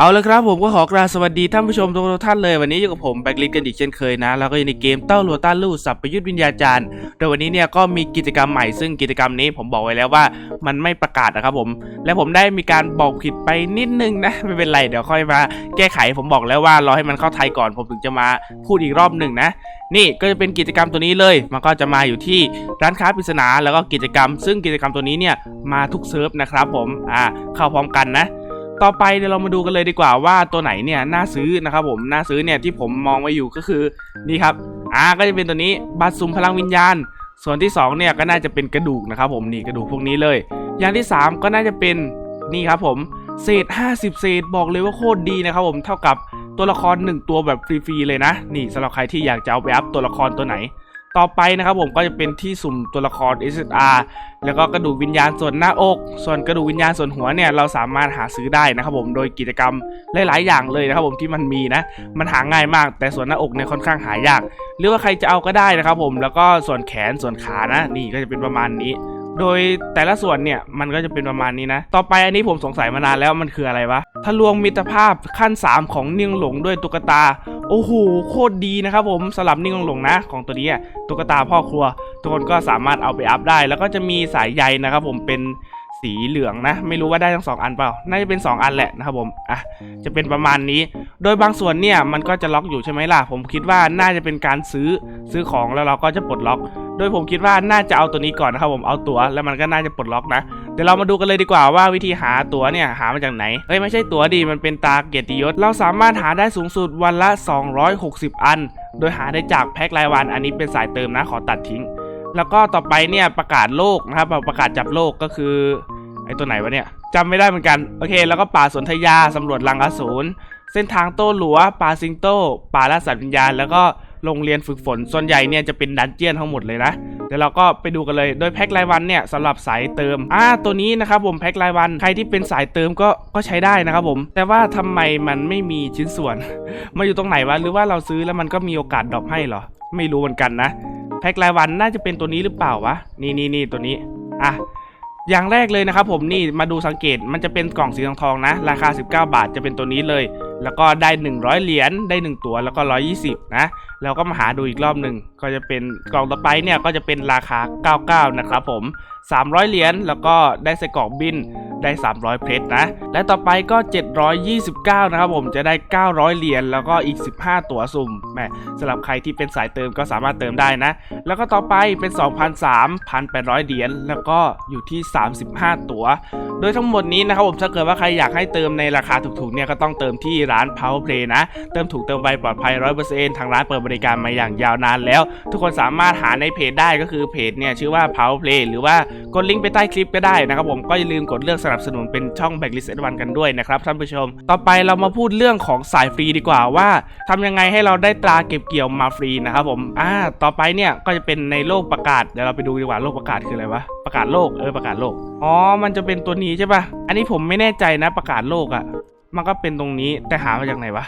เอาละครับผมก็ขอกราบสวัสดีท่านผู้ชมทุกท่านเลยวันนี้อยู่กับผมแบ็กลิสกันอีกเช่นเคยนะแล้วก็อยู่ในเกมเต้าหลัวต้านลู่สับประยุทธ์วิญญาจารย์โดยวันนี้เนี่ยก็มีกิจกรรมใหม่ซึ่งกิจกรรมนี้ผมบอกไว้แล้วว่ามันไม่ประกาศนะครับผม และผมได้มีการบอกผิดไปนิดนึงนะไม่เป็นไรเดี๋ยวค่อยมา แก้ไขผมบอกแล้วว่ารอให้มันเข้าไทยก่อนผมถึงจะมาพูดอีกรอบหนึ่งนะนี่ก็จะเป็นกิจกรรมตัวนี้เลย มันก็จะมาอยู่ที่ร้านค้าปริศนาแล้วก็กิจกรรม ซึ่งกิจกรรมตัวนี้เนี่ยมาทุกเซิร์ฟนะครับผมอ่าเข้าพร้อมกันนะ ต่อไปเดี๋ยวเรามาดูกันเลยดีกว่าว่าตัวไหนเนี่ยน่าซื้อนะครับผมน่าซื้อเนี่ยที่ผมมองไว้อยู่ก็คือนี่ครับอ่าก็จะเป็นตัวนี้บัตรซุมพลังวิญญาณ ส่วนที่สองเนี่ยก็น่าจะเป็นกระดูกนะครับผมนี่กระดูกพวกนี้เลย อย่างที่สามก็น่าจะเป็นนี่ครับผมเศษ 50 เศษบอกเลยว่าโคตรดีนะครับผมเท่ากับตัวละคร 1 ตัวแบบฟรีๆเลยนะ นี่สำหรับใครที่อยากจะเอาไปอัพตัวละครตัวไหน ต่อไปนะครับผมก็จะเป็นที่สุ่มตัวละคร SSR แล้วก็กระดูกวิญญาณส่วนหน้าอก ส่วนกระดูกวิญญาณส่วนหัวเนี่ยเราสามารถหาซื้อได้นะครับผมโดยกิจกรรมหลายๆ อย่างเลยนะครับผมที่มันมีนะมันหาง่ายมาก แต่ส่วนหน้าอกเนี่ยค่อนข้างหายาก หรือว่าใครจะเอาก็ได้นะครับผมแล้วก็ส่วนแขนส่วนขานะ นี่ก็จะเป็นประมาณนี้ โดยแต่ละส่วนเนี่ยมันก็จะเป็นประมาณนี้นะ ต่อไปอันนี้ผมสงสัยมานานแล้วมันคืออะไรวะทะลวงมิตรภาพขั้น 3 ของนิ่งหลงด้วยตุ๊กตา โอ้โหโคตรดีนะครับผมสลับนิ่งหลงนะ ของตัวนี้ตุ๊กตาพ่อครัว ทุกคนก็สามารถเอาไปอัพได้ แล้วก็จะมีสายใยนะครับผมเป็นสีเหลืองนะ ไม่รู้ว่าได้ทั้งสองอันเปล่า น่าจะเป็น 2 อันแหละนะครับผมอะจะเป็นประมาณนี้ โดยบางส่วนเนี่ยมันก็จะล็อกอยู่ใช่ไหมล่ะ ผมคิดว่าน่าจะเป็นการซื้อซื้อของแล้วเราก็จะปลดล็อก โดยผมคิดว่าน่าจะเอาตัวนี้ก่อนนะครับผมเอาตั๋วแล้วมันก็น่าจะปลดล็อกนะเดี๋ยวเรามาดูกันเลยดีกว่าว่าวิธีหาตั๋วเนี่ยหามาจากไหนเอ้ยไม่ใช่ตั๋วดีมันเป็นตาเกียรติยศ เราสามารถหาได้สูงสุดวันละ 260 อัน โดยหาได้จากแพ็ครายวัน อันนี้เป็นสายเติมนะขอตัดทิ้ง แล้วก็ต่อไปเนี่ยประกาศโลกนะครับประกาศจับโลกก็คือไอ้ตัวไหนวะเนี่ยจำไม่ได้เหมือนกันโอเค แล้วก็ป่าสนธยาสำรวจลังอสูรเส้นทางโต้หลัวป่าซิงโต้ป่าล่าสัตว์วิญญาณแล้วก็ โรงเรียนฝึกฝน ส่วนใหญ่เนี่ยจะเป็นดันเจียนทั้งหมดเลยนะเดี๋ยวเราก็ไปดูกันเลย โดยแพ็ครายวันเนี่ยสำหรับสายเติม อ่า ตัวนี้นะครับผมแพ็ครายวัน ใครที่เป็นสายเติมก็ก็ใช้ได้นะครับผม แต่ว่าทำไมมันไม่มีชิ้นส่วน มาอยู่ตรงไหนวะ หรือว่าเราซื้อแล้วมันก็มีโอกาสดรอปให้เหรอ ไม่รู้เหมือนกันนะ แพ็ครายวันน่าจะเป็นตัวนี้หรือเปล่าวะ นี่นี่นี่ตัวนี้ อะ อย่างแรกเลยนะครับผมนี่มาดูสังเกตมันจะเป็นกล่องสีทองทองๆนะ ราคา 19 บาทจะเป็นตัวนี้เลย แล้วก็ได้ 100 เหรียญได้ 1 ตัวแล้วก็ 120 นะแล้วก็มาหาดูอีกรอบหนึ่งก็จะเป็นกล่องต่อไปเนี่ยก็จะเป็นราคา 99 นะครับผม 300 เหรียญแล้วก็ได้ใส่กรอกบินได้ 300 เพชรนะ และต่อไปก็ 729 นะครับผมจะได้ 900 เหรียญแล้วก็อีก 15 ตั๋วสุ่มแหมสำหรับใครที่เป็นสายเติมก็สามารถเติมได้นะ แล้วก็ต่อไปเป็น2,300 เหรียญแล้วก็อยู่ที่ 35 ตั๋ว โดยทั้งหมดนี้นะครับผมถ้าเกิดว่าใครอยากให้เติมในราคาถูกๆเนี่ยก็ต้องเติมที่ร้าน Power Play นะ เติมถูกเติมไวปลอดภัย 100%ทางร้านเปิดบริการมาอย่างยาวนานแล้ว ทุกคนสามารถหาในเพจได้ก็คือเพจเนี่ยชื่อว่า Power Play หรือว่ากดลิงก์ไปใต้คลิปก็ได้นะครับผมก็อย่าลืมกดเลือกสนับสนุนเป็นช่อง Backlist a d v a n กันด้วยนะครับท่านผู้ชม ต่อไปเรามาพูดเรื่องของสายฟรีดีกว่าว่าทำยังไงให้เราได้ตราเก็บเกี่ยวมาฟรีนะครับผมอ่าต่อไปเนี่ยก็จะเป็นในโลกประกาศเดี๋ยวเราไปดูดีกว่าโลกประกาศคืออะไรวะประกาศโลกเออประกาศโลกอ๋อมันจะเป็นตัวนี้ใช่ปะอันนี้ผมไม่แน่ใจนะประกาศโลกอะ่ะ มันก็เป็นตรงนี้แต่หามาจากไหนวะ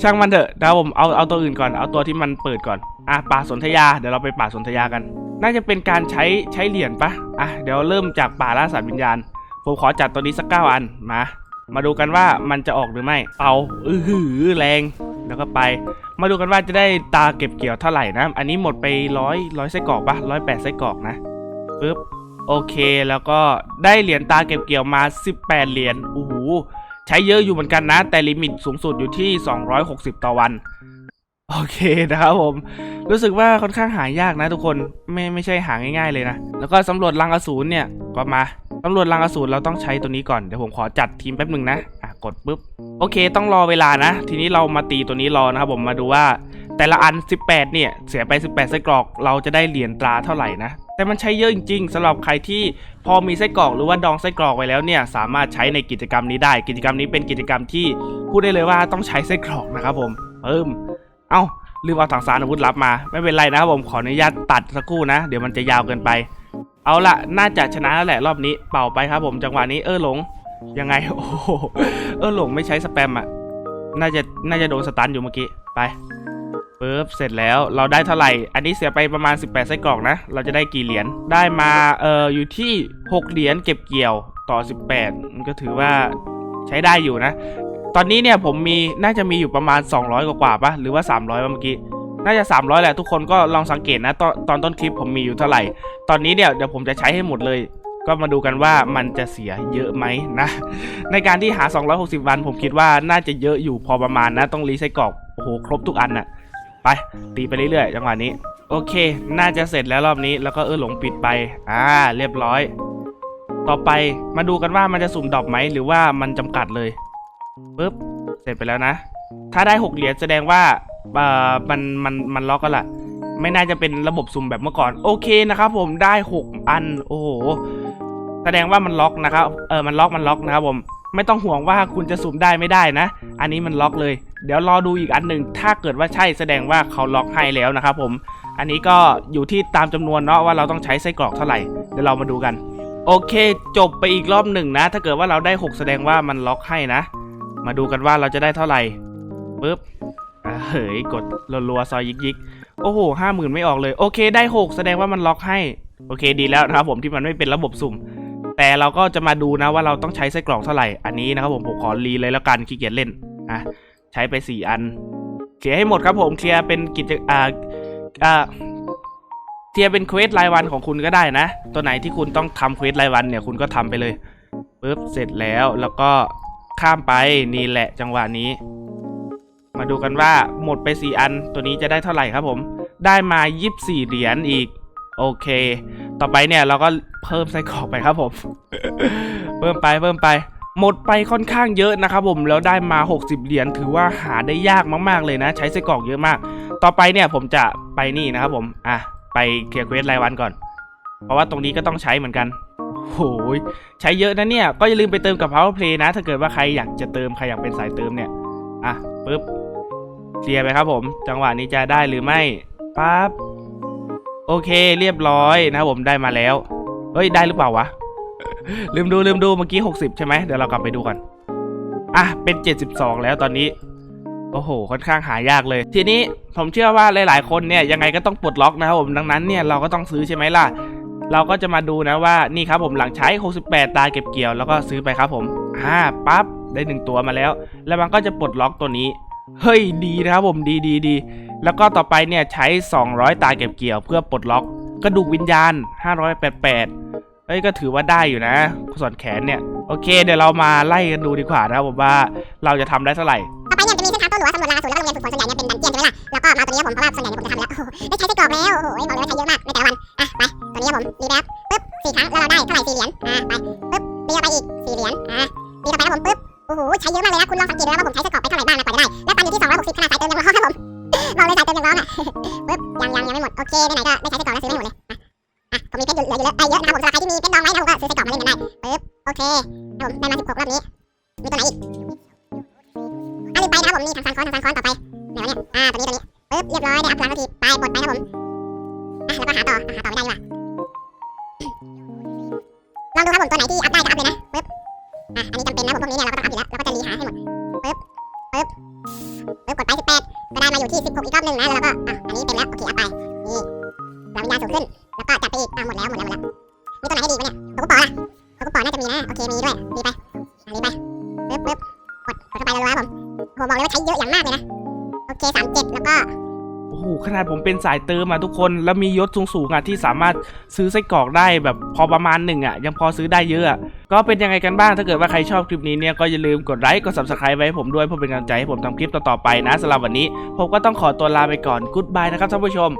ช่างมันเถอะนะครับผมเอาเอาตัวอื่นก่อนเอาตัวที่มันเปิดก่อนอะป่าสนธยาเดี๋ยวเราไปป่าสนธยากัน น่าจะเป็นการใช้ใช้เหรียญปะอะเดี๋ยวเริ่มจากป่าล่าสัตว์วิญญาณ ผมขอจัดตัวนี้สักเก้าอันมา มาดูกันว่ามันจะออกหรือไม่ เอาอือหือแรงแล้วก็ไป มาดูกันว่าจะได้ตาเก็บเกี่ยวเท่าไหร่นะ อันนี้หมดไปร้อยร้อยไส้กรอกปะร้อยแปดไส้กรอกนะปึ๊บโอเคแล้วก็ได้เหรียญตาเก็บเกี่ยวมา 18 เหรียญโอ้โห ใช้เยอะอยู่เหมือนกันนะ แต่ลิมิตสูงสุดอยู่ที่ 260 ต่อวัน โอเคนะครับผม รู้สึกว่าค่อนข้างหายากนะทุกคนไม่ไม่ใช่หาง่ายๆเลยนะ แล้วก็สำรวจลังอสูรเนี่ยก็มาสำรวจลังอสูรเราต้องใช้ตัวนี้ก่อน เดี๋ยวผมขอจัดทีมแป๊บหนึ่งนะ อะ กดปุ๊บ โอเค ต้องรอเวลานะ ทีนี้เรามาตีตัวนี้รอนะครับผม มาดูว่าแต่ละอัน 18 เนี่ย เสียไป 18ไส้กรอก เราจะได้เหรียญตราเท่าไหร่นะ แต่มันใช้เยอะจริงๆสำหรับใครที่พอมีไส้กรอกหรือว่าดองไส้กรอกไว้แล้วเนี่ยสามารถใช้ในกิจกรรมนี้ได้ กิจกรรมนี้เป็นกิจกรรมที่พูดได้เลยว่าต้องใช้ไส้กรอกนะครับผมเพิ่มเอ้าลืมเอาถังสารอาวุธลับมา ไม่เป็นไรนะครับผมขออนุญาตตัดสักครู่นะ เดี๋ยวมันจะยาวเกินไป เอาละน่าจะชนะแล้วแหละรอบนี้เป่าไปครับผมจังหวะนี้เออหลงยังไงโอ้เออหลงไม่ใช้สแปมอะน่าจะน่าจะโดนสตันอยู่เมื่อกี้ไป ปึ๊บเสร็จแล้วเราได้เท่าไหร่ อันนี้เสียไปประมาณ 18ไส้กรอกนะ เราจะได้กี่เหรียญได้มาเอ่ออยู่ที่ 6 เหรียญเก็บเกี่ยวต่อ 18 มันก็ถือว่าใช้ได้อยู่นะ ตอนนี้เนี่ยผมมีน่าจะมีอยู่ประมาณ 200 กว่ากว่าปะหรือว่า 300ปะเมื่อกี้น่าจะ 300 แหละทุกคนก็ลองสังเกตนะตอนตอนต้นคลิปผมมีอยู่เท่าไหร่ ตอนนี้เนี่ยเดี๋ยวผมจะใช้ให้หมดเลย ก็มาดูกันว่ามันจะเสียเยอะไหมนะ ในการที่หา 260 วันผมคิดว่าน่าจะเยอะอยู่พอประมาณนะ ต้องรีไซเคิลโอ้โหครบทุกอันน่ะ ไป ตีไปเรื่อยๆจังหวะนี้ โอเค น่าจะเสร็จแล้วรอบนี้ แล้วก็เออหลงปิดไป อ่า เรียบร้อย ต่อไปมาดูกันว่ามันจะสุ่มดอปไหมหรือว่ามันจำกัดเลยปึ๊บเสร็จไปแล้วนะ ถ้าได้6เหรียญแสดงว่าเอ่อมันมันมันล็อกกันละไม่น่าจะเป็นระบบสุ่มแบบเมื่อก่อน โอเคนะครับผมได้6อัน โอ้โหแสดงว่ามันล็อกนะครับ เออมันล็อกมันล็อกนะครับผม ไม่ต้องห่วงว่าคุณจะสุ่มได้ไม่ได้นะ อันนี้มันล็อกเลย เดี๋ยวรอดูอีกอันหนึ่งถ้าเกิดว่าใช่แสดงว่าเขาล็อกให้แล้วนะครับผม อันนี้ก็อยู่ที่ตามจำนวนเนาะว่าเราต้องใช้ไส้กรอกเท่าไหร่ เดี๋ยวเรามาดูกัน โอเค จบไปอีกรอบหนึ่งนะ ถ้าเกิดว่าเราได้ 6 แสดงว่ามันล็อกให้นะ มาดูกันว่าเราจะได้เท่าไหร่ปึ๊บเฮ้ยกดรัวๆซอยยิกๆ โอ้โหห้าหมื่นไม่ออกเลย โอเค ได้ 6 แสดงว่ามันล็อกให้ โอเค ดีแล้วนะครับผมที่มันไม่เป็นระบบสุ่ม แต่เราก็จะมาดูนะว่าเราต้องใช้ไส้กรอกเท่าไหร่ อันนี้นะครับผมผมขอรีเลยแล้วกันขี้เกียจเล่น อะ ใช้ไป4อัน เคลียร์ให้หมดครับผมเคลียร์เป็นกิจอ่าอ่าเคลียร์เป็นเควสรายวันของคุณก็ได้นะ ตัวไหนที่คุณต้องทำเควสรายวันเนี่ยคุณก็ทำไปเลยปึ๊บเสร็จแล้วแล้วก็ข้ามไปนี่แหละจังหวะนี้ มาดูกันว่าหมดไป 4 อันตัวนี้จะได้เท่าไหร่ครับผม ได้มา 24 เหรียญอีก โอเค ต่อไปเนี่ยเราก็เพิ่มไส้กรอกไปครับผม เพิ่มไปเพิ่มไป หมดไปค่อนข้างเยอะนะครับผมแล้วได้มา 60 เหรียญถือว่าหาได้ยากมากๆเลยนะ ใช้ไส้กรอกเยอะมาก ต่อไปเนี่ยผมจะไปนี่นะครับผมอะไปเคลียร์เควสรายวันก่อน เพราะว่าตรงนี้ก็ต้องใช้เหมือนกันโหยใช้เยอะนะเนี่ย ก็อย่าลืมไปเติมกับ Power Play นะ ถ้าเกิดว่าใครอยากจะเติมใครอยากเป็นสายเติมเนี่ย อะปึ๊บเคลียร์ไปครับผม จังหวะนี้จะได้หรือไม่ปั๊บโอเคเรียบร้อยนะครับผมได้มาแล้ว เฮ้ยได้หรือเปล่าวะ ลืมดูลืมดูเมื่อกี้ 60 ใช่ไหมเดี๋ยวเรากลับไปดูกันอะเป็น 72 แล้วตอนนี้ โอ้โห ค่อนข้างหายากเลย ทีนี้ผมเชื่อว่าหลาย ๆ คนเนี่ยยังไงก็ต้องปลดล็อกนะครับผมดังนั้นเนี่ยเราก็ต้องซื้อใช่ไหมล่ะ เราก็จะมาดูนะว่านี่ครับผมหลังใช้ 68 ตาเก็บเกี่ยวแล้วก็ซื้อไปครับผมอ่าปั๊บได้หนึ่งตัวมาแล้ว แล้วมันก็จะปลดล็อกตัวนี้เฮ้ยดีนะครับผมดีดีดีแล้วก็ต่อไปเนี่ยใช้ 200 ตาเก็บเกี่ยว เพื่อปลดล็อกกระดูกวิญญาณ 588 เฮ้ยก็ถือว่าได้อยู่นะส่วนแขนเนี่ย โอเค เดี๋ยวเรามาไล่กันดูดีกว่านะผมว่าเราจะทำได้เท่าไหร่ต่อไปเนี่ยจะมีเส้นทางต้หรือว่าสำรวจราสูตรแล้วก็โรงเรียนฝึกฝนส่วนใหญ่เนี่ยเป็นดันเจียนใช่ไหมล่ะแล้วก็มาตัวนี้ผมเพราะว่าส่วนใหญ่เนี่ยผมจะทำแล้วโอ้โหได้ใช้ไส้กรอกแล้วโอ้โหบอกเลยว่าใช้เยอะมากในแต่ละวันอะไปตัวนี้ครับผมรีแบ็คปึ๊บสี่ครั้งแล้วเราได้เท่าไหร่สี่เหรียญอะไปปึ๊บรีเข้าไปอีกสี่เหรียญอะรีต่อไปครับผมปึ๊บโอ้โหใช้เยอะมากเลยนะคุณลองสังเกตดูนะว่าผมใช้ไส้กรอกไปเท่าไหร่บ้างนะกว่าจะได้และตันอยู่ที่260ขนาดสายเติมยังร้อนครับผมบอกเลยสายเติมยังร้อนอะปึ๊บยังยังยังไม่หมดโอเคไหนๆก็ได้ใช้ไส้กรอก ปึ๊บโอเคครับผมได้มา16รอบนี้ มีตัวไหนอีกอะลืมไปนะครับผมมีทางซานคอนทางซานคอนต่อไปไหนวะเนี่ยอ่าตัวนี้ตัวนี้ปึ๊บเรียบร้อยได้อัพพลังทันทีไปปลดไปครับผมอะแล้วก็หาต่อหาต่อไม่ได้ดีกว่าลองดูครับผมตัวไหนที่อัพได้ก็อัพเลยนะปึ๊บอะอันนี้จำเป็นนะผมพวกนี้เนี่ยเราก็ต้องอัพอยู่แล้วเราก็จะรีหาให้หมดปึ๊บปึ๊บปึ๊บกดไปสิบแปดก็ได้มาอยู่ที่สิบหกอีกรอบหนึ่งนะแล้วากเลยนะ โอเคสามเจ็ดแล้วก็โอ้โหขนาดผมเป็นสายเติมมาทุกคนแล้วมียศสูงๆอะที่สามารถซื้อไส้กรอกได้แบบพอประมาณหนึ่งอะยังพอซื้อได้เยอะก็เป็นยังไงกันบ้างถ้าเกิดว่าใครชอบคลิปนี้เนี่ยก็อย่าลืมกดไลค์กด subscribe ไว้ให้ผมด้วยเพื่อเป็นกำลังใจให้ผมทำคลิปต่อๆไปนะสำหรับวันนี้ ผมก็ต้องขอตัวลาไปก่อน goodbye นะครับท่านผู้ชม